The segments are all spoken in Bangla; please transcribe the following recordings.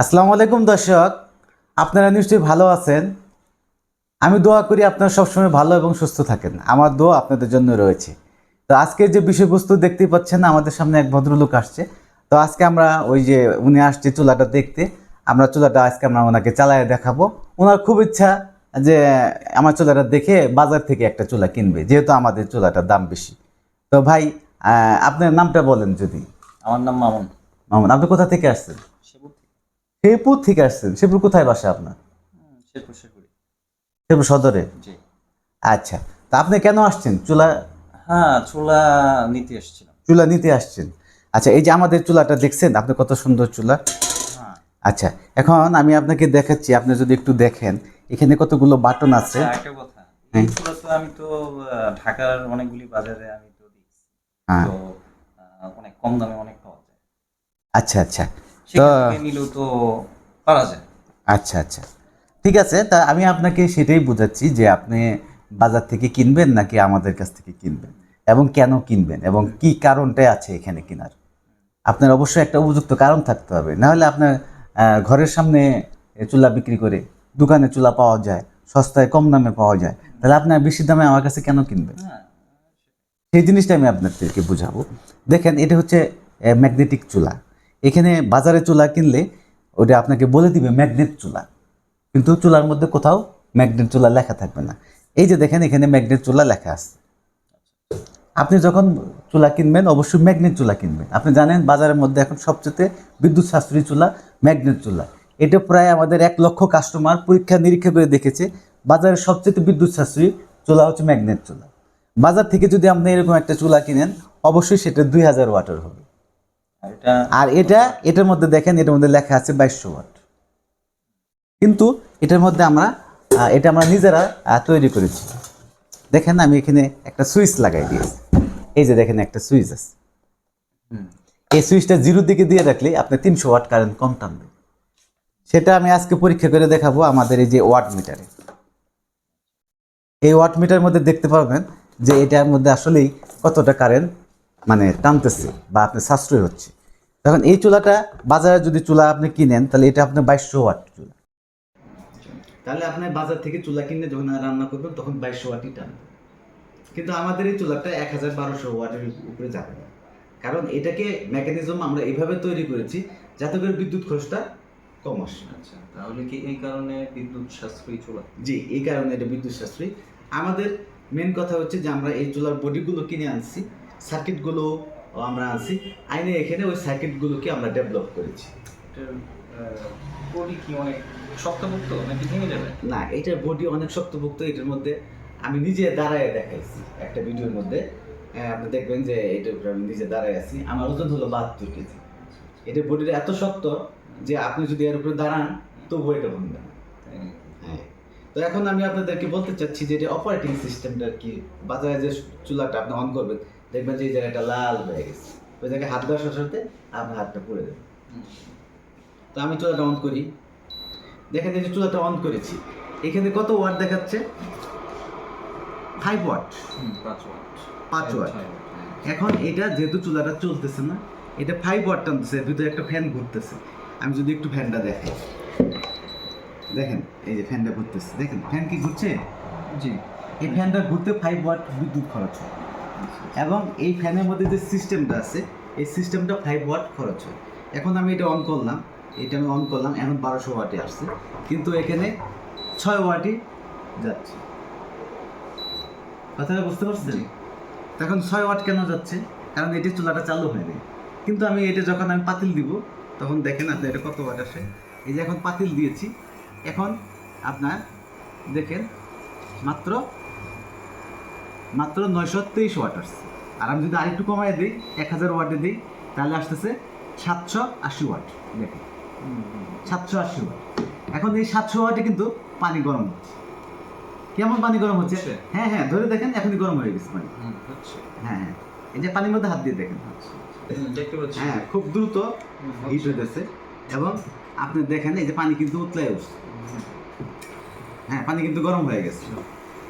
আসসালামু আলাইকুম দর্শক আপনারা নিশ্চয়ই ভালো আছেন। আমি দোয়া করি আপনারা সবসময় ভালো এবং সুস্থ থাকেন। আমার দোয়া আপনাদের জন্য রয়েছে। তো আজকে যে বিষয়বস্তু দেখতেই পাচ্ছেন আমাদের সামনে এক ভদ্রলোক আসছে। তো আজকে আমরা ওই যে উনি আসছে চুলাটা দেখতে আমরা চুলাটা আজকে আমরা ওনাকে চালায় দেখাবো। ওনার খুব ইচ্ছা যে আমার চুলাটা দেখে বাজার থেকে একটা চুলা কিনবে যেহেতু আমাদের চুলাটার দাম বেশি। তো ভাই আপনার নামটা বলেন যদি। আমার নাম মামুন। মামুন আপনি কোথা থেকে আসছেন? শেরপুর থেকে আসছেন। শেরপুর কোথায় বাসা আপনার? শেরপুর শেরপুরি। শেরপুর সদরে? জি। আচ্ছা তা আপনি কেন আসছেন? চুলা হ্যাঁ চুলা নিতে এসেছিলাম। চুলা নিতে আসছেন। আচ্ছা এই যে আমাদের চুলাটা দেখছেন আপনি কত সুন্দর চুলা। হ্যাঁ। আচ্ছা এখন আমি আপনাকে দেখাচ্ছি আপনি যদি একটু দেখেন এখানে কতগুলো বাটন আছে। আচ্ছা, একটা কথা। তো আমি তো ঢাকার অনেকগুলি বাজারে আমি তো দেখছি। হ্যাঁ। অনেক কম দামে অনেক পাওয়া যায়। আচ্ছা আচ্ছা। নিলেও তো পারা যায়। আচ্ছা আচ্ছা। ঠিক আছে তা আমি আপনাকে সেটাই বোঝাচ্ছি যে আপনি বাজার থেকে কিনবেন নাকি আমাদের কাছ থেকে কিনবেন? এবং কেন কিনবেন? এবং কি কারণটা আছে এখানে কেনার? আপনার অবশ্যই একটা উপযুক্ত কারণ থাকতে হবে। নাহলে আপনার ঘরের সামনে চুলা বিক্রি করে দোকানে চুলা পাওয়া যায় সস্তায় কম দামে পাওয়া যায় তাহলে আপনার বেশি দামে আমার কাছে কেন কিনবেন? হ্যাঁ। সেই জিনিসটা আমি আপনাদেরকে বুঝাবো। দেখেন এটা হচ্ছে ম্যাগনেটিক চুলা। এখানে বাজারে চুলা কিনলে ওটা আপনাকে বলে দিবে ম্যাগনেট চুলা। কিন্তু চুলার মধ্যে কোথাও ম্যাগনেট চুলা লেখা থাকবে না। এই যে দেখেন এখানে ম্যাগনেট চুলা লেখা আছে। আপনি যখন চুলা কিনবেন, অবশ্যই ম্যাগনেট চুলা কিনবেন। আপনি জানেন বাজারের মধ্যে এখন সবচেয়ে বিদ্যুৎ সাশ্রয়ী চুলা ম্যাগনেট চুলা। এটা প্রায় আমাদের এক লক্ষ কাস্টমার পরীক্ষা নিরীক্ষা করে দেখেছে, বাজারের সবচেয়ে বিদ্যুৎ সাশ্রয়ী চুলা হচ্ছে ম্যাগনেট চুলা। বাজার থেকে যদি আপনি এরকম একটা চুলা কিনেন, অবশ্যই সেটা দুই হাজার ওয়াটের হবে। আর এটা এটার মধ্যে দেখেন এটার মধ্যে লেখা আছে বাইশশো ওয়াট। কিন্তু এটার মধ্যে আমরা এটা আমরা নিজেরা তৈরি করেছি। দেখেন আমি এখানে একটা সুইচ লাগাই দিয়েছি। এই যে দেখেন একটা সুইচ আছে। এই সুইচটা জিরোর দিকে দিয়ে রাখলে আপনি তিনশো ওয়াট কারেন্ট কম টানবে। সেটা আমি আজকে পরীক্ষা করে দেখাবো আমাদের এই যে ওয়াট মিটারে। এই ওয়াট মিটার মধ্যে দেখতে পারবেন যে এটার মধ্যে আসলেই কতটা কারেন্ট মানে টানতেছে বা আপনার সাশ্রয় হচ্ছে। তখন এই চুলাটা বাজারে যদি চুলা আপনি কিনেন তাহলে এটা আপনার বাইশশো ওয়াট চুলা। তাহলে আপনি বাজার থেকে চুলা কিনে যখন রান্না করবেন তখন বাইশশো ওয়াটই টানবে কিন্তু আমাদের এই চুলাটা এক হাজার বারোশো ওয়াটের উপরে যাবে না। কারণ এটাকে মেকানিজম আমরা এইভাবে তৈরি করেছি যাতে করে বিদ্যুৎ খরচটা কম আসে। আচ্ছা তাহলে কি এই কারণে বিদ্যুৎ সাশ্রয়ী চুলা? জি এই কারণে এটা বিদ্যুৎ সাশ্রয়ী। আমাদের মেন কথা হচ্ছে যে আমরা এই চুলার বডিগুলো কিনে আনছি সার্কিটগুলো আমরা আনছি। আইনে এখানে ওই সার্কিটগুলোকে আমরা ডেভেলপ করেছি। বডি কি অনেক শক্তপোক্ত নাকি ভেঙে যাবে? না এটার বডি অনেক শক্তপোক্ত এটার মধ্যে আমি নিজে দাঁড়ায় দেখাইছি একটা ভিডিওর মধ্যে। আপনি দেখবেন যে এটার উপরে আমি নিজে দাঁড়ায় আছি। আমার ওজন হলো বাহাত্তর কেজি। এটার বডিটা এত শক্ত যে আপনি যদি এর উপরে দাঁড়ান তবুও এটা ভাঙবে না। হ্যাঁ। তো এখন আমি আপনাদেরকে বলতে চাচ্ছি যে এটা অপারেটিং সিস্টেমটা কি? বাজারে যে চুলাটা আপনি অন করবেন দেখবেন যে এই জায়গাটা লাল হয়ে গেছে। ওই জায়গায় হাত দেওয়ার সাথে সাথে আপনার হাতটা পুড়ে যাবে। তো আমি চুলাটা অন করি। দেখেন এই যে চুলাটা অন করেছি। এখানে কত ওয়াট দেখাচ্ছে? ফাইভ ওয়াট পাঁচ ওয়াট পাঁচ ওয়াট ছয় ওয়াট, হ্যাঁ। এখন এটা যেহেতু চুলাটা চলতেছে না এটা ফাইভ ওয়াট টানতেছে ভিতরে একটা ফ্যান ঘুরতেছে। আমি যদি একটু ফ্যানটা দেখাই। দেখেন এই যে ফ্যানটা ঘুরতেছে। দেখেন ফ্যান কি ঘুরছে? জি। এই ফ্যানটা ঘুরতে ফাইভ ওয়াট বিদ্যুৎ খরচ হয়। এবং এই ফ্যানের মধ্যে যে সিস্টেমটা আছে এই সিস্টেমটা ফাইভ ওয়াট খরচ হয়। এখন আমি এটা অন করলাম এটা আমি অন করলাম এখন বারোশো ওয়াটে আসছে। কিন্তু এখানে ছয় ওয়াটই যাচ্ছে। কথাটা বুঝতে পারছেন? তখন ছয় ওয়াট কেন যাচ্ছে? কারণ এটি চুলাটা চালু হয়নি কিন্তু আমি এটা যখন আমি পাতিল দিব তখন দেখেন আপনি এটা কত ওয়াট আসে। এই যে এখন পাতিল দিয়েছি এখন আপনার দেখেন মাত্র মাত্র নয়শো তেইশ ওয়াট আসছে আর আমি যদি আরেকটু কমায় দিই এক হাজার ওয়াটে দিই তাহলে আসতেছে সাতশো আশি ওয়াট। হুম, সাতশো আশি ওয়াট। এখন এই সাতশো ওয়াটে কিন্তু পানি গরম হচ্ছে। কেমন পানি গরম হচ্ছে? হ্যাঁ হ্যাঁ ধরে দেখেন এখনই গরম হয়ে গেছে পানি। হ্যাঁ হ্যাঁ এই যে পানির মধ্যে হাত দিয়ে দেখেন। হ্যাঁ খুব দ্রুত হিট হইতেছে। এবং আপনি দেখেন এই যে পানি কিন্তু উতলাই উঠছে। হ্যাঁ পানি কিন্তু গরম হয়ে গেছে।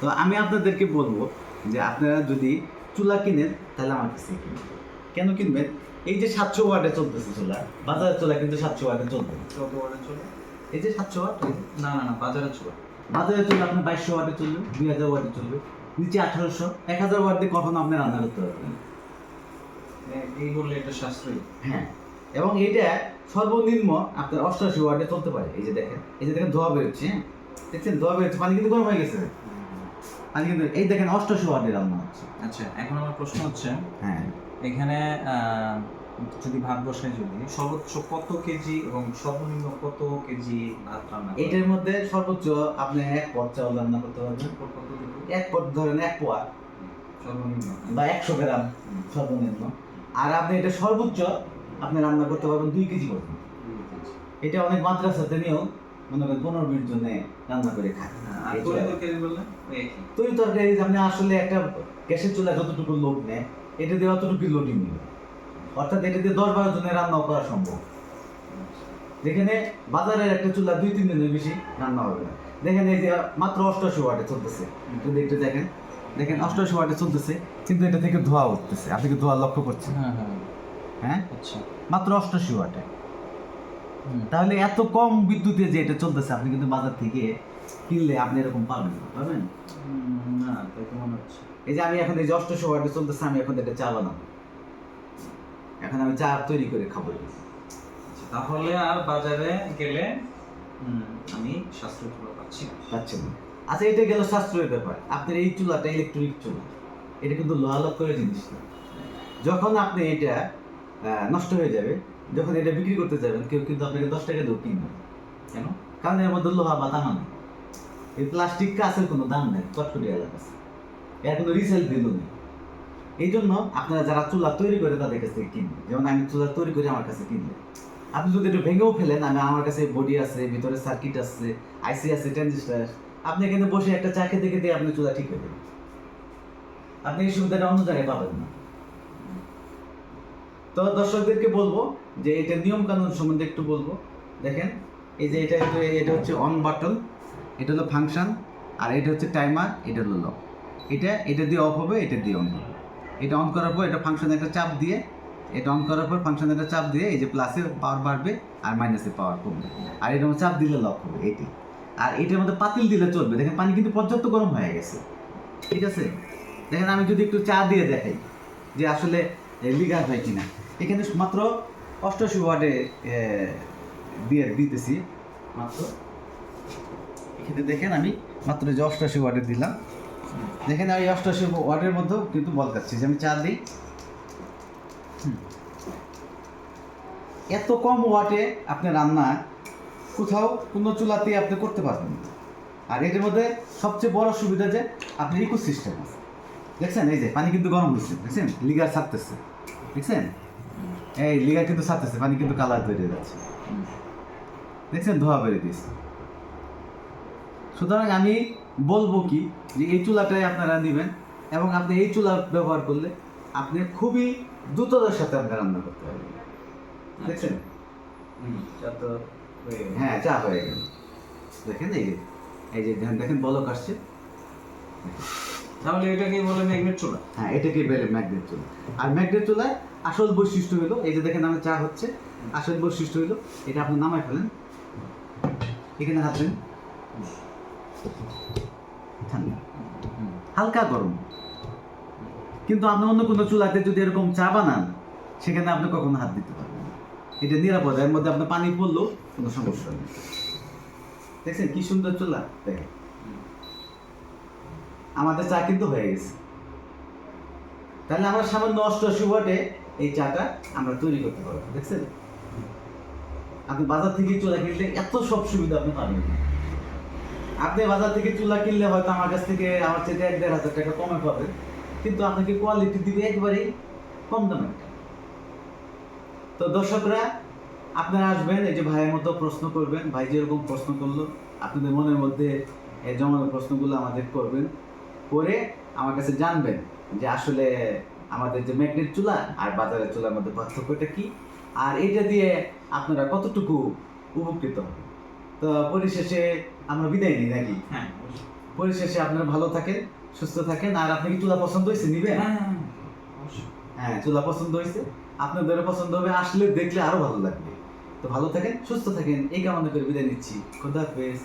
তো আমি আপনাদেরকে বলব যে আপনারা যদি চুলা কিনেন তাহলে আমার কাছে কিনবেন। কেন কিনবেন? এই যে সাতশো ওয়াটে চলতেছে চুলা বাজারের চুলা কিন্তু সাতশো ওয়াটে চলবে ওয়াটে চলে? এই যে সাতশো ওয়াট? যে। না না না বাজারের চলে। বাজারের চুলা আপনি বাইশশো ওয়াটে চলবে দুই হাজার ওয়াটে চলবে নিচে আঠারোশো এক হাজার ওয়াট দিয়ে কখনো আপনি রান্না করতে পারবেন। এই বললে এটা সাশ্রয়ী। হ্যাঁ এবং এটা সর্বনিম্ন আপনার অষ্টাশি ওয়াটে চলতে পারে। এই যে দেখেন এই যে দেখেন ধোয়া বেরোচ্ছে হ্যাঁ? দেখছেন? ধোয়া বেরোচ্ছে পানি কিন্তু গরম হয়ে গেছে। পানি কিন্তু এই দেখেন অষ্টাশি ওয়াটে রান্না হচ্ছে। আচ্ছা এখন আমার প্রশ্ন হচ্ছে হ্যাঁ। এখানে যদি ভাত বসাই যদি সর্বোচ্চ কত কেজি এবং সর্বনিম্ন কত কেজি ভাত রান্না এটার মধ্যে সর্বোচ্চ আপনি এক পট চাউল রান্না করতে পারবেন। এক পট ধরেন এক পোয়া। সর্বনিম্ন। বা একশো গ্রাম সর্বনিম্ন। আর আপনি এটা সর্বোচ্চ আপনি রান্না করতে পারবেন দুই কেজি পর্যন্ত এটা অনেক মাদ্রাসাতে নিয়েও মনে করেন পনেরো মিনিট জন্য রান্না করে খায়। এই তরি। তরকারি আপনি আসলে একটা গ্যাসের চুলা যতটুকু লোড নেয় এটা দিয়ে অতটুকু লোডিং নেবে অর্থাৎ এটা দিয়ে দশ বারো জনের রান্নাও করা সম্ভব। যেখানে বাজারের একটা চুলা দুই তিন দিনের বেশি রান্না হবে না। দেখেন এই যে মাত্র অষ্টআশি ওয়াটে চলতেছে। যদি একটু দেখেন দেখেন অষ্টআশি ওয়াটে চলতেছে কিন্তু এটা থেকে ধোয়া উঠতেছে। আপনি কি ধোয়া লক্ষ্য করছেন? হ্যাঁ হ্যাঁ। হ্যাঁ? আচ্ছা। মাত্র অষ্টআশি ওয়াটে। তাহলে এত কম বিদ্যুতে যে এটা চলতেছে আপনি কিন্তু বাজার থেকে কিনলে আপনি এরকম পাবেন না, পাবেন না তাই তো মনে হচ্ছে। এই যে আমি এখন এই যে অষ্টশো ওয়াটে চলতেছে আমি এখন এটা চা বানাবো। এখন আমি চা তৈরি করে খাব। আচ্ছা, তাহলে আর বাজারে গেলে আমি সাশ্রয় চুলা পাচ্ছি না। না। আচ্ছা এটা গেল সাশ্রয়ের ব্যাপার। আপনার এই চুলাটা ইলেকট্রনিক চুলা। এটা কিন্তু লোহালোক করে জিনিস না। যখন আপনি এটা নষ্ট হয়ে যাবে যখন এটা বিক্রি করতে যাবেন, কেউ কিন্তু আপনাকে দশ টাকা দিয়েও কিনবে। কেন? কারণ এর মধ্যে লোহা বা তামা নেই। এই প্লাস্টিক কাছের কোনো দাম নেই চটকটি এলাকা আছে। এর কোনো রিসেল ভ্যালু নেই। এই জন্য আপনারা যারা চুলা তৈরি করে তাদের কাছ থেকে কিনবেন যেমন আমি চুলা তৈরি করে আমার কাছে কিনলে আপনি যদি একটু ভেঙেও ফেলেন, আমি আমার কাছে বডি আছে, ভিতরে সার্কিট আছে আইসি আছে ট্রানজিস্টার আপনি এখানে বসে একটা চা খেতে খেতে আপনি চুলা ঠিক হয়ে যাবে আপনি এই সুবিধাটা অন্য জায়গায় পাবেন না। তো দর্শকদেরকে বলব যে এটা নিয়ম কানুন সম্বন্ধে একটু বলব। দেখেন, এই যে এটা এটা- এটা হচ্ছে অন বাটন এটা হলো ফাংশন আর এটা হচ্ছে টাইমার এটা হলো লক এটা এটা দিয়ে অফ হবে, এটা দিয়ে অন হবে। এটা অন করার পর এটা ফাংশনে একটা চাপ দিয়ে, এটা অন করার পর ফাংশনে একটা চাপ দিয়ে এই যে প্লাসে পাওয়ার বাড়বে আর মাইনাসে পাওয়ার কমবে। আর মধ্যে চাপ দিলে লক হবে এটি আর এটার মধ্যে পাতিল দিলে চলবে। দেখেন, পানি কিন্তু পর্যাপ্ত গরম হয়ে গেছে। ঠিক আছে? দেখেন, আমি যদি একটু চা দিয়ে দেখাই যে আসলে লিগার হয় কিনা এখানে মাত্র অষ্টআশি ওয়ার্ডে দিয়ে দিতেছি। মাত্র। এখানে দেখেন আমি মাত্র যে অষ্টআশি ওয়ার্ডে দিলাম। দেখেন আমি অষ্টআশি ওয়ার্ডের মধ্যেও কিন্তু বল কাচ্ছি যে আমি চার দিই। এত কম ওয়াটে আপনি রান্না কোথাও কোনো চুলাতেই আপনি করতে পারবেন না। আর এটার মধ্যে সবচেয়ে বড় সুবিধা যে আপনি ইকো সিস্টেম আছে। দেখছেন? এই যে পানি কিন্তু গরম হচ্ছে দেখছেন? লিগার ছাড়তেছে দেখছেন? এই লিগার কিন্তু ছাড়তেছে পানি কিন্তু কালার বেরিয়ে যাচ্ছে। দেখছেন? ধোয়া বেরিয়ে দিয়েছে। সুতরাং আমি বলব কি যে এই চুলাটাই আপনারা নেবেন এবং আপনি এই চুলা ব্যবহার করলে আপনি খুবই দ্রুততার সাথে আপনি রান্না করতে পারবেন। দেখছেন? হয়ে চা হয়ে গেল। দেখেন এই যে এই যে দেখেন দেখেন বলক আসছে। তাহলে এটাকে বলে ম্যাগনেট চুলা। হ্যাঁ এটাকে বেলে ম্যাগনেট চুলা। আর ম্যাগনেট চুলায় আসল বৈশিষ্ট্য হলো, এই যে দেখেন আমার চা হচ্ছে, আসল বৈশিষ্ট্য হলো, এটা আপনি নামায় ফেলেন। এখানে হাত দেন। ঠান্ডা। হালকা গরম। কিন্তু আপনি অন্য কোনো চুলাতে যদি এরকম চা বানান, সেখানে আপনি কখনো হাত দিতে পারবেন এটা নিরাপদ, এর মধ্যে আপনার পানি পড়লেও কোনো সমস্যা নেই। দেখছেন কি সুন্দর চুলা? দেখেন। আমাদের চা কিন্তু হয়ে গেছে। তাহলে আমরা সামান্য অষ্টআশি ওয়াটে এই চাটা আমরা তৈরি করতে পারব, দেখছেন? আপনি বাজার থেকে চুলা কিনলে এত সব সুবিধা আপনি পাবেন। আপনি বাজার থেকে চুলা কিনলে হয়তো আমার কাছ থেকে আমার চেয়ে এক দেড় হাজার টাকা কমে পাবেন কিন্তু আপনাকে কোয়ালিটি দিবে একবারেই কম দামে। তো দর্শকরা, আপনারা আসবেন, এই যে ভাইয়ের মতো প্রশ্ন করবেন, ভাই যেরকম প্রশ্ন করল, আপনাদের মনের মধ্যে জমানো প্রশ্নগুলো আমাদের করবেন। করে আমার কাছে জানবেন যে আসলে আমাদের যে ম্যাগনেট চুলা আর বাজারের চুলার মধ্যে পার্থক্যটা কি? আর এটা দিয়ে আপনারা কতটুকু উপকৃত? হবেন তো পরিশেষে আমরা বিদায় নিই নাকি? হ্যাঁ পরিশেষে আপনারা ভালো থাকেন সুস্থ থাকেন। আর আপনি কি চুলা পছন্দ হয়েছে নিবেন? হ্যাঁ হ্যাঁ, হ্যাঁ চুলা পছন্দ হয়েছে। আপনাদেরও পছন্দ হবে আসলে দেখলে আরও ভালো লাগবে। তো ভালো থাকেন সুস্থ থাকেন। এই কামনা করে বিদায় নিচ্ছি। খোদা হাফেজ।